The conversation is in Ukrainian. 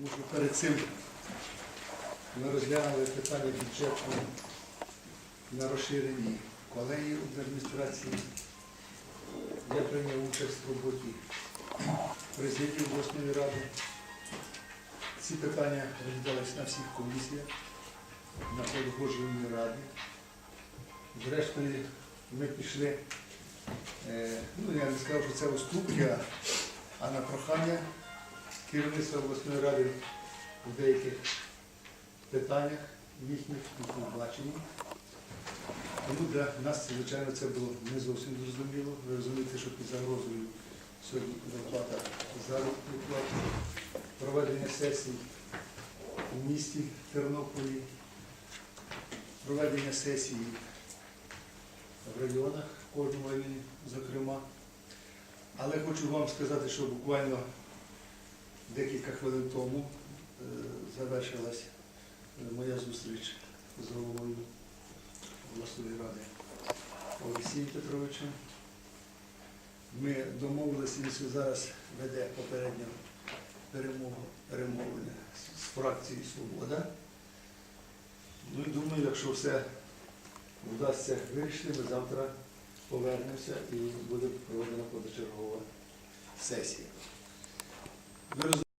Тому що перед цим ми розглянули питання бюджету на розширенні колегії адміністрації. Я прийняв участь в роботі президії обласної ради. Ці питання розглядалися на всіх комісіях, на погоджувальній раді. Зрештою, ми пішли, е, ну я не сказав, що це уступки, а на прохання керівництва обласної ради у деяких питаннях їхніх їхніх бачення. Тому для нас, звичайно, це було не зовсім зрозуміло. Ви розумієте, що під загрозою сьогодні зарплата заробітної плати, проведення сесій у місті Тернополі, проведення сесії в районах, в кожному районі, зокрема. Але хочу вам сказати, що буквально декілька хвилин тому е, завершилась е, моя зустріч з головою обласної ради Олексієм Петровичем. Ми домовилися, він зараз веде попередньо перемогу, перемовини з фракцією Свобода. Ну і думаю, якщо все вдасться вирішити, ми завтра повернемося і буде проведена позачергова сесія. Ви розумієте,